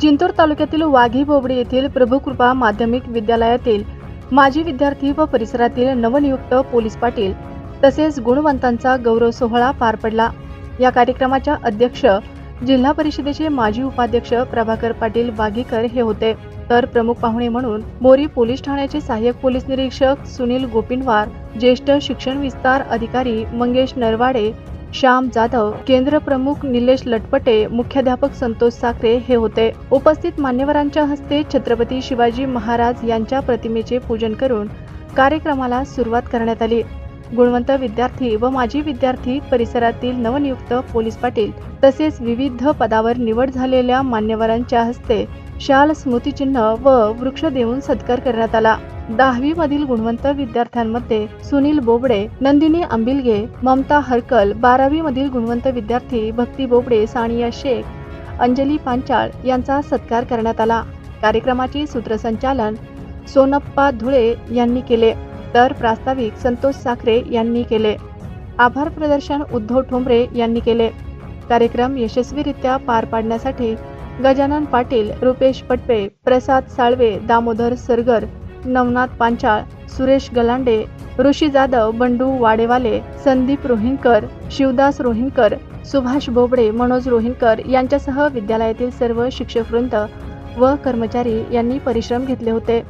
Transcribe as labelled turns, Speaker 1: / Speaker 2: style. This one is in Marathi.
Speaker 1: जिंतूर तालुक्यातील वाघी बोबडी येथील प्रभुकृपा माध्यमिक विद्यालयातील माजी विद्यार्थी व परिसरातील नवनियुक्त पोलीस पाटील तसेच गुणवंतांचा गौरव सोहळा पार पडला. या कार्यक्रमाच्या अध्यक्ष जिल्हा परिषदेचे माजी उपाध्यक्ष प्रभाकर पाटील वाघीकर हे होते. तर प्रमुख पाहुणे म्हणून मोरी पोलीस ठाण्याचे सहाय्यक पोलीस निरीक्षक सुनील गोपिनवार ज्येष्ठ शिक्षण विस्तार अधिकारी मंगेश नरवाडे श्याम जाधव केंद्र प्रमुख निलेश लटपटे मुख्याध्यापक संतोष साखरे हे होते. उपस्थित मान्यवरांच्या हस्ते छत्रपती शिवाजी महाराज यांच्या प्रतिमेचे पूजन करून कार्यक्रमाला सुरुवात करण्यात आली. गुणवंत विद्यार्थी व माजी विद्यार्थी परिसरातील नवनियुक्त पोलीस पाटील तसेच विविध पदावर निवड झालेल्या मान्यवरांच्या हस्ते शाल स्मृतिचिन्ह व वृक्ष देऊन सत्कार करण्यात आला. दहावी मधील गुणवंत विद्यार्थ्यांमध्ये सुनील बोबडे नंदिनी अंबिलगे ममता हरकल बारावी मधील गुणवंत विद्यार्थी भक्ती बोबडे सानिया शेख अंजली पांचाळ यांचा सत्कार करण्यात आला. कार्यक्रमाचे सूत्रसंचालन सोनप्पा धुळे यांनी केले तर प्रास्ताविक संतोष साखरे यांनी केले. आभार प्रदर्शन उद्धव ठोंबरे यांनी केले. कार्यक्रम यशस्वीरित्या पार पाडण्यासाठी गजानन पाटील रुपेश पटपे प्रसाद साळवे दामोदर सरगर नवनाथ पांचाळ सुरेश गलांडे ऋषी जाधव बंडू वाडेवाले संदीप रोहिणकर शिवदास रोहिणकर सुभाष बोबडे मनोज रोहिणकर यांच्यासह विद्यालयातील सर्व शिक्षकवृंद व कर्मचारी यांनी परिश्रम घेतले होते.